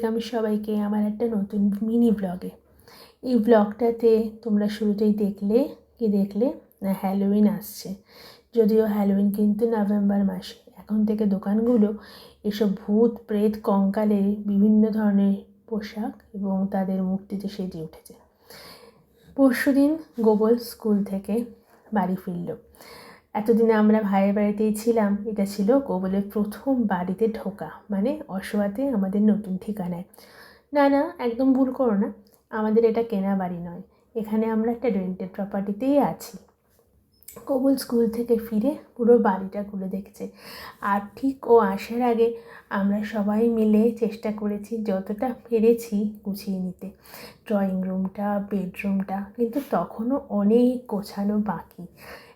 Welcome সবাইকে আমার একটা নতুন মিনি ব্লগে এই ব্লগটাতে তোমরা শুরুতেই দেখলে, কি দেখলে? না হ্যালোউইন আসছে। যদিও হ্যালোউইন কিন্তু নভেম্বর মাসে। এখন থেকে দোকানগুলো এসব ভূত, প্রেত কঙ্কালের বিভিন্ন ধরনের পোশাক এবং তাদের মূর্তিতে সেজে উঠেছে। পরশুদিন গোবল স্কুল থেকে বাড়ি ফিরল। এতদিনে আমরা ভাইয়ের বাড়িতেই ছিলাম, এটা ছিল গোবলের প্রথম বাড়িতে ঢোকা মানে অসোয়াতে আমাদের নতুন ঠিকানায়। না না, একদম ভুল করো না, আমাদের এটা কেনা বাড়ি নয়, এখানে আমরা একটা রেন্টেড প্রপার্টিতেই আছি। কবল স্কুল থেকে ফিরে পুরো বাড়িটা ঘুরে দেখছে, আর ঠিক ও আসার আগে আমরা সবাই মিলে চেষ্টা করেছি যতটা পেরেছি গুছিয়ে নিতে। ড্রয়িং রুমটা বেডরুমটা কিন্তু তখনও অনেক গোছানো বাকি।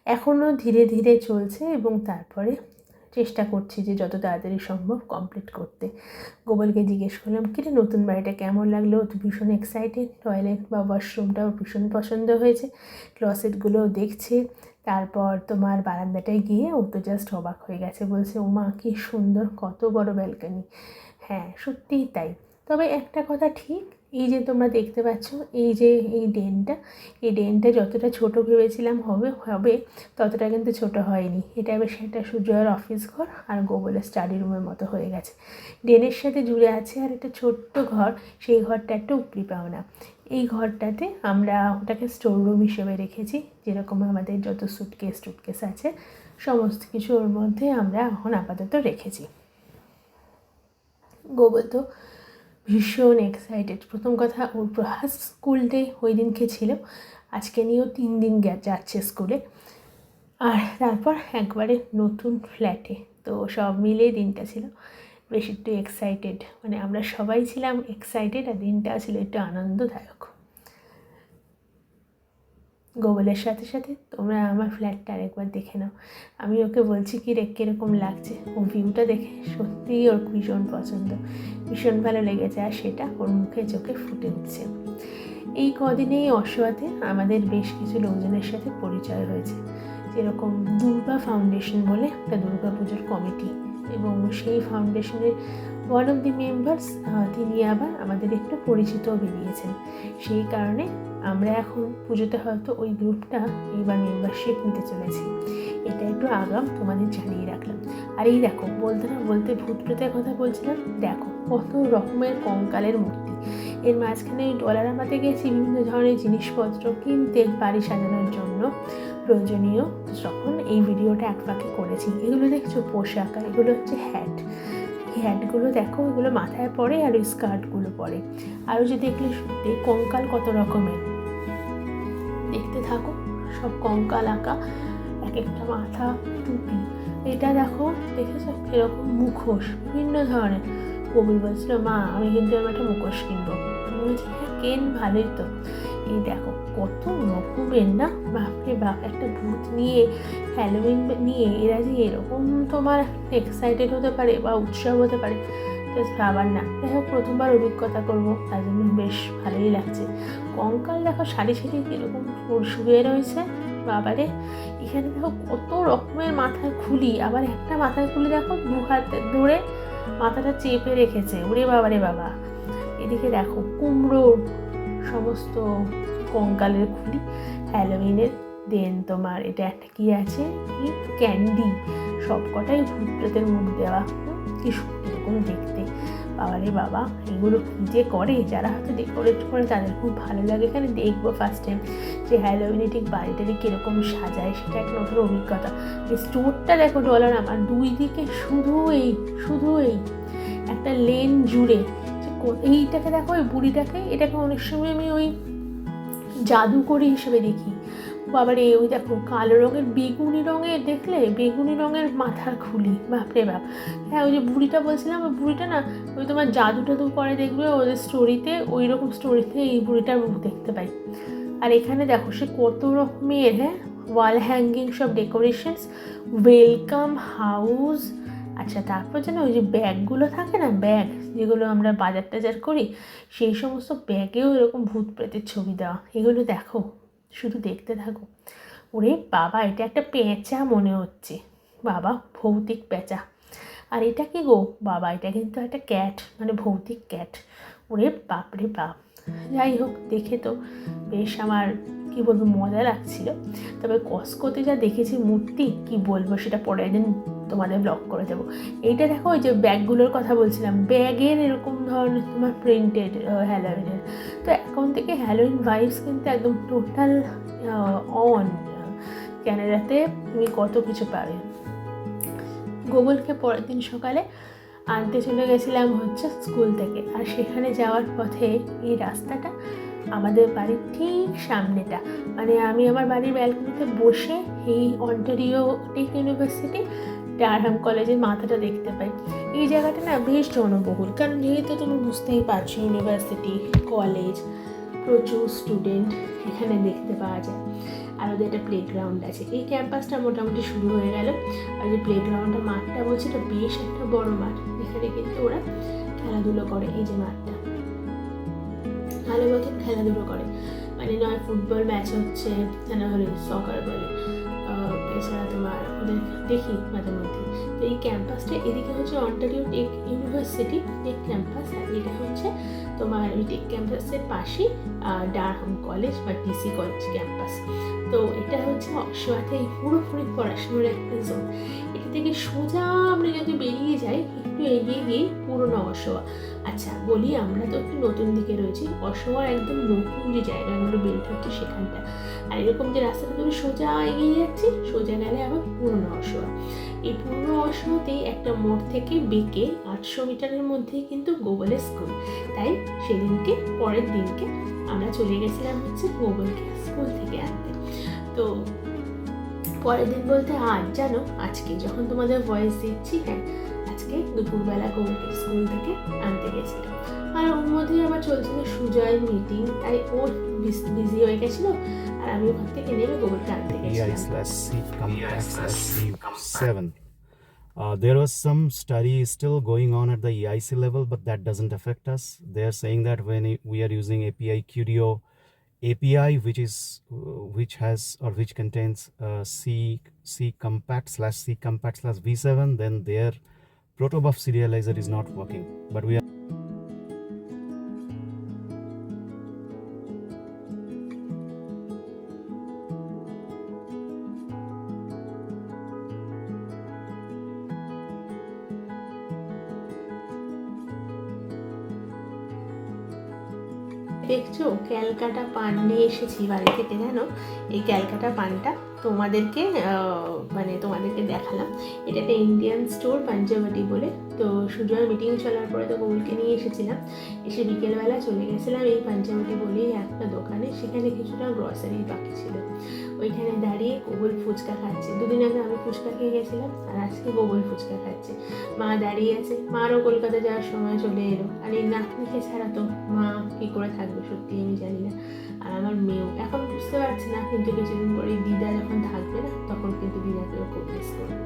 এখনও ধীরে ধীরে চলছে এবং তারপরে চেষ্টা করছি যে যত তাড়াতাড়ি সম্ভব কমপ্লিট করতে। গোবলকে জিজ্ঞেস করলাম, কিরে, নতুন বাড়িটা কেমন লাগল? তো ভীষণ এক্সাইটেড টয়লেট বা ওয়াশরুমটাও ভীষণ পছন্দ হয়েছে। ক্লসেটগুলোও দেখছে। তারপর তোমার বারান্দাটায় গিয়ে ও তো জাস্ট অবাক হয়ে গেছে। বলছে ও মা কী সুন্দর, কত বড় ব্যালকানি হ্যাঁ সত্যিই তাই। তবে একটা কথা ঠিক এই যে তোমরা দেখতে পাচ্ছ, এই যে এই ড্রেনটা এই ড্রেনটা যতটা ছোট ভেবেছিলাম হবে হবে ততটা কিন্তু ছোট হয়নি। এটা বেশ একটা সুজয়ের অফিস ঘর আর গোবলের স্টাডি রুমের মতো হয়ে গেছে। ড্রেনের সাথে জুড়ে আছে আর একটা ছোট্ট ঘর, সেই ঘরটা একটা উপরি পাওনা। এই ঘরটাতে আমরা ওটাকে স্টোর রুম হিসেবে রেখেছি, যেরকম আমাদের যত সুটকেস টুটকেস আছে, সমস্ত কিছু ওর মধ্যে আমরা এখন আপাতত রেখেছি। গোবল তো ভীষণ এক্সাইটেড প্রথম কথা ওর প্রহাস স্কুল ডে ওই দিনকে ছিল। আজকে নিয়েও তিন দিন যাচ্ছে স্কুলে আর তারপর একবারে নতুন ফ্ল্যাটে তো সব মিলে দিনটা ছিল বেশ একটু এক্সাইটেড মানে আমরা সবাই ছিলাম এক্সাইটেড আর দিনটা ছিল একটু আনন্দদায়ক। গোবলের সাথে সাথে তোমরা আমার ফ্ল্যাটটা আরেকবার দেখে নাও। আমি ওকে বলছি, কি রে, কীরকম লাগছে? ও ভিউটা দেখে সত্যিই ওর ভীষণ পছন্দ। ভীষণ ভালো লেগেছে আর সেটা ওর মুখে চোখে ফুটে উঠছে। এই কদিনেই অসোয়াতে আমাদের বেশ কিছু লোকজনের সাথে পরিচয় হয়েছে। যেরকম দুর্গা ফাউন্ডেশন বলে একটা দুর্গা পুজোর কমিটি এবং সেই ফাউন্ডেশনের ওয়ান অফ দি মেম্বার্স তিনি আবার আমাদের একটু পরিচিত বেরিয়েছেন। সেই কারণে আমরা এখন পুজোতে হয়তো ওই গ্রুপটা এইবার মেম্বারশিপ নিতে চলেছি। এটা একটু আগাম তোমাদের জানিয়ে রাখলাম। আর এই দেখো, বলতে না বলতে ভূত প্রেতের কথা বলছিলাম দেখো কত রকমের কঙ্কালের মূর্তি। এর মাঝখানে ডলার আমাতে গেছি বিভিন্ন ধরনের জিনিসপত্র কিনতে, বাড়ি সাজানোর জন্য প্রয়োজনীয়। তখন এই ভিডিওটা এক পাকে করেছি। এগুলো দেখছ পোশাক আর এগুলো হচ্ছে হ্যাট হ্যাটগুলো দেখো, ওগুলো মাথায় পরে আর ওই স্কার্টগুলো পরে আর ওই যে দেখলে সত্যি কঙ্কাল কত রকমের। দেখতে থাকো, সব কঙ্কাল আঁকা এক একটা মাথা, টুপি। এটা দেখো, দেখেছ? এরকম মুখোশ, বিভিন্ন ধরনের। কবির বলছিল, মা, আমি কিন্তু এরকম একটা মুখোশ কিনবো। বলছি হ্যাঁ কেন ভালোই তো। এই দেখো কত রকমের না? বাপরে বাপ, একটা ভূত নিয়ে হ্যালোউইন নিয়ে এরা যে এরকম তোমার এক্সাইটেড হতে পারে বা উৎসব হতে পারে ভাবার না। যাই হোক, প্রথমবার অভিজ্ঞতা করব, তার জন্য বেশ ভালোই লাগছে। কঙ্কাল দেখো, সারি সারি কীরকম শুয়ে রয়েছে, বাবারে। এখানে দেখো, কত রকমের মাথায় খুলি। আবার একটা মাথায় খুলি দেখো, দু হাতে ধরে মাথাটা চেপে রেখেছে। ওরে বাবারে বাবা। এদিকে দেখো, কুমড়োর সমস্ত কঙ্কালের খুলি হ্যালোউইনের দেন তোমার, এটা একটা কি আছে? কি? ক্যান্ডি। সব কটাই ভূত প্রেতের মুখ দেওয়া কি এরকম দেখতে। বাবারে বাবা, এগুলো কী যে করে? যারা হয়তো ডেকোরেট করে, তাদের খুব ভালো লাগে। এখানে দেখব ফার্স্ট টাইম যে হ্যালোউইনে ঠিক বাড়িটাকে কীরকম সাজায়, সেটা একটা নতুন অভিজ্ঞতা। এই স্টোরটা দেখো ডলার, আমার দুই দিকে শুধু এই শুধু এই। একটা লেন জুড়ে এইটাকে দেখো, ওই বুড়িটাকে, এটাকে অনেক সময় আমি ওই জাদুকরি হিসেবে দেখি। আবার এই ওই দেখো, কালো রঙের, বেগুনি রঙের, দেখলে? বেগুনি রঙের মাথার খুলি, বাপরে বাপ। হ্যাঁ ওই যে বুড়িটা বলছিলাম, ওই বুড়িটা না, ওই তোমার জাদু টাদু করে দেখবে, ওদের স্টোরিতে ওই রকম স্টোরিতে এই বুড়িটার মুখ দেখতে পাই। আর এখানে দেখো, সে কত রকমের হ্যাঁ? ওয়াল হ্যাঙ্গিং সব ডেকোরেশনস ওয়েলকাম হাউস আচ্ছা তারপর যেন ওই যে ব্যাগগুলো থাকে না, ব্যাগ যেগুলো আমরা বাজার টাজার করি, সেই সমস্ত ব্যাগেও এরকম ভূত প্রেতের ছবি দেওয়া। এগুলো দেখো, শুধু দেখতে থাকো। ওরে বাবা, এটা একটা পেঁচা মনে হচ্ছে। বাবা, ভৌতিক পেঁচা। আর এটা কি গো? বাবা, এটা কিন্তু একটা ক্যাট মানে ভৌতিক ক্যাট। ওরে বাপ রে বাপ। যাই হোক, দেখে তো বেশ আমার কি বলব, মজা লাগছিল। তবে কসকোতে যা দেখেছি মূর্তি, কি বলব, সেটা পরের দিন তোমাদের ব্লগ করে দেবো। এইটা দেখো, ওই যে ব্যাগগুলোর কথা বলছিলাম, ব্যাগের এরকম ধরনের তোমার প্রিন্টেড হ্যালোইনের তো এখন থেকে হ্যালোইন ভাইবস কিন্তু একদম টোটাল অন ক্যানাডাতে তুমি কত কিছু পাবে। গুগলকে পরের দিন সকালে আনতে চলে গেছিলাম হচ্ছে স্কুল থেকে, আর সেখানে যাওয়ার পথে এই রাস্তাটা আমাদের বাড়ির ঠিক সামনেটা। মানে আমি আমার বাড়ির ব্যালকনিতে বসে এই অন্টারিও টেক ইউনিভার্সিটি, ডারহাম কলেজের মাথাটা দেখতে পাই। এই জায়গাটা না বেশ জনবহুল, কারণ যেহেতু তুমি বুঝতেই পারছ ইউনিভার্সিটি, কলেজ, প্রচুর স্টুডেন্ট এখানে দেখতে পাওয়া যায়। আর ওদের একটা প্লেগ্রাউন্ড আছে। এই ক্যাম্পাসটা মোটামুটি শুরু হয়ে গেল। আর যে প্লেগ্রাউন্ডটা মাঠটা বলছে, এটা বেশ একটা বড় মাঠ। এখানে কিন্তু ওরা খেলাধুলো করে, এই যে মাঠটা। ভালো মতন খেলাধুলো করে। মানে নয় ফুটবল ম্যাচ হচ্ছে না হলে সকার বলে। এছাড়া তোমার ওদের দেখি মাঝে মধ্যে। তো এই ক্যাম্পাসটা এদিকে হচ্ছে Ontario tech university tech campus আর এটা হচ্ছে তোমার ওই টেক ক্যাম্পাসের পাশেই ডারহাম কলেজ বা ডিসি কলেজ ক্যাম্পাস তো এটা হচ্ছে অশ্বয়াতে পুরোপুরি পড়াশোনার একটা জোন থেকে সোজা আমরা যদি বেরিয়ে যাই, একটু এগিয়ে গিয়ে পুরোনো অসোয়া আচ্ছা বলি আমরা তো একটু নতুন দিকে রয়েছি। অসোয়ার একদম নতুন যে জায়গাগুলো বেরিয়ে হচ্ছে সেখানটা। আর এরকম যে রাস্তাটা তুমি সোজা এগিয়ে যাচ্ছি, সোজা গেলে আবার পুরোনো অসোয়া এই পুরোনো অসোয়াতেই একটা মোড় থেকে বেঁকে আটশো মিটারের মধ্যেই কিন্তু গোবলের স্কুল। তাই সেদিনকে, পরের দিনকে আমরা চলে গেছিলাম হচ্ছে গোবলকে স্কুল থেকে আনতে। তো পরের দিন বলতে আজ জানো আজকে যখন তোমাদের ভয়েস দিচ্ছি হ্যাঁ আজকে দুপুরবেলা গোবলকে স্কুল থেকে আনতে গেছিলাম আর ওর মধ্যেই আবার চলছিল সুজয়ের মিটিং তাই ও বিজি হয়ে গেছিল আর আমি ওখান থেকে নেমে গোবলকে আনতে গেছিলাম slash C compact slash C7. Uh, there was some study still going on at the EIC level, but that doesn't affect us. They are saying that when we are using API QDO API, which is uh, which has or which contains uh, C C compact slash C compact slash V7, then their protobuf serializer is not working. But we are Calcutta পান নিয়ে এসেছি বাড়ি থেকে, জানো? এই ক্যালকাটা পানটা তোমাদেরকে মানে তোমাদেরকে দেখালাম। এটা একটা ইন্ডিয়ান স্টোর পাঞ্জাবাটি বলে তো সুজয় মিটিং চলার পরে তো গোলকে নিয়ে এসেছিলাম। এসে বিকেলবেলা চলে গেছিলাম এই পাঞ্জাবাটি বলেই একটা দোকানে। সেখানে কিছুটা গ্রসারি বাকি ছিল। ওইখানে দাঁড়িয়ে গোবল ফুচকা খাচ্ছে। দুদিন আগে আমি ফুচকা খেয়ে গেছিলাম আর আজকে গোবল ফুচকা খাচ্ছে। মা দাঁড়িয়ে আছে। মারও কলকাতা যাওয়ার সময় চলে এলো। আর এই নাতনিকে ছাড়া তো মা কী করে থাকবে সত্যি আমি জানি না। আর আমার মেয়েও। এখন বুঝতে পারছি না, কিন্তু কিছুদিন পরে দিদা যখন থাকবে না, তখন কিন্তু দিদাকেও খুব মিস করবে।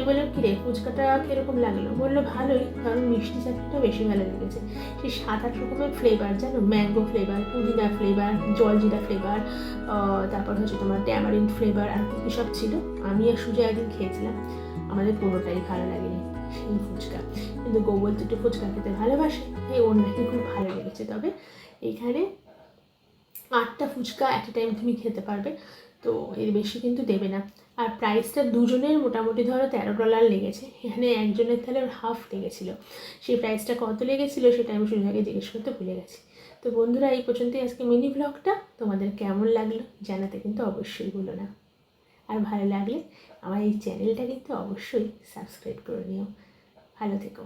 আমি বললাম, কী রে, ফুচকাটা কীরকম লাগল? বলল, ভালোই, কারণ মিষ্টি চাটনিটা বেশি ভালো লেগেছে। সেই সাত আট রকমের ফ্লেভার জানো ম্যাঙ্গো ফ্লেভার পুদিনা ফ্লেভার জলজিরা ফ্লেভার তারপর হচ্ছে তোমার ট্যামারিন ফ্লেভার আর কী সব ছিল, আমি আর সুজয় একদিন খেয়েছিলাম। আমাদের পুরোটাই ভালো লাগেনি সেই ফুচকা। কিন্তু গোবল দুটো ফুচকা খেতে ভালোবাসে, তাই ওর নাকি খুব ভালো লেগেছে। তবে এইখানে আটটা ফুচকা অ্যাট এ টাইম তুমি খেতে পারবে, তো এর বেশি কিন্তু দেবে না। আর প্রাইসটা দুজনের মোটামুটি ধরো তেরো ডলার লেগেছে। এখানে একজনের তাহলে হাফ লেগেছিলো। সেই প্রাইসটা কত লেগেছিলো সেটা আমি সুযোগে জিজ্ঞেস করতে ভুলে গেছি। তো বন্ধুরা, এই পর্যন্তই আজকে মিনি ব্লগটা তোমাদের কেমন লাগল জানাতে কিন্তু অবশ্যই ভুলো না। আর ভালো লাগলে আমার এই চ্যানেলটা কিন্তু অবশ্যই সাবস্ক্রাইব করে নিও। ভালো থেকো।